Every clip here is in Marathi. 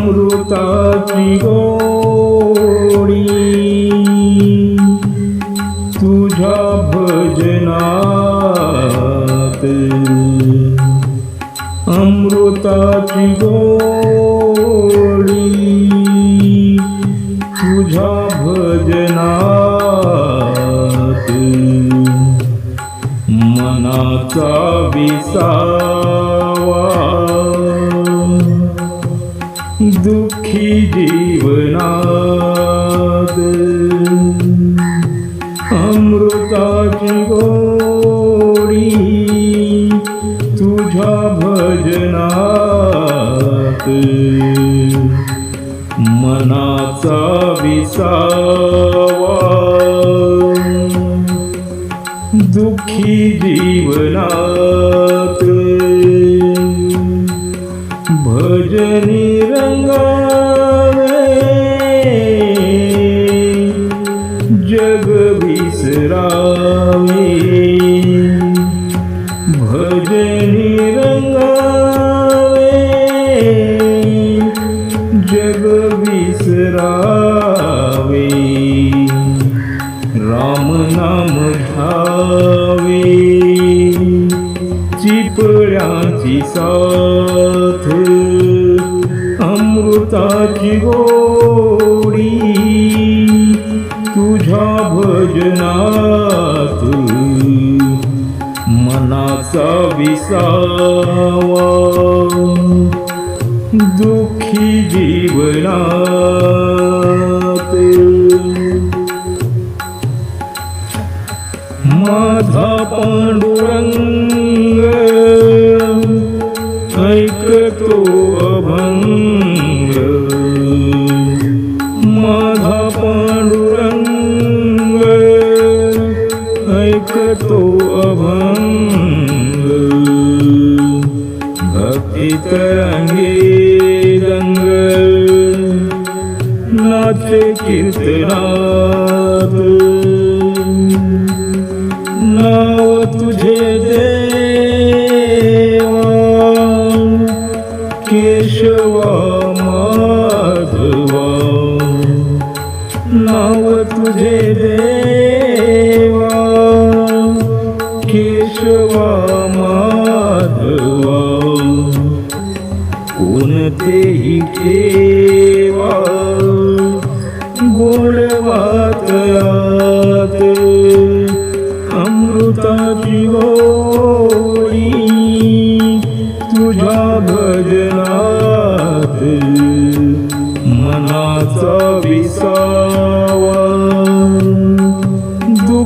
अमृताची गोडी अमृताची गोडी तुझ्या भजनात मनाचा विसावा. दुःखी जीवनात अमृताची गोडी मनाचा विसावा. दुःखी जीवनात भजनी रंगावे जग विसरावे. भजनी रंगा चिपळ्याची साथ अमृताची गोडी तुझ्या भजनात मनाचा विसावा दुःखी जीवना माझा पांडुरंग ऐकतो अभंग. माझा पांडुरंग ऐकतो अभंग. भक्ती रंगे रंग नाचे कीर्तनात. केशवा माधवा नाव तुझे देवा केशवा माधवा कोणतेही ठेवा गोडवात अमृताची गोडी तुझ्या भजना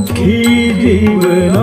ಸುಖಿ ಜೀವನ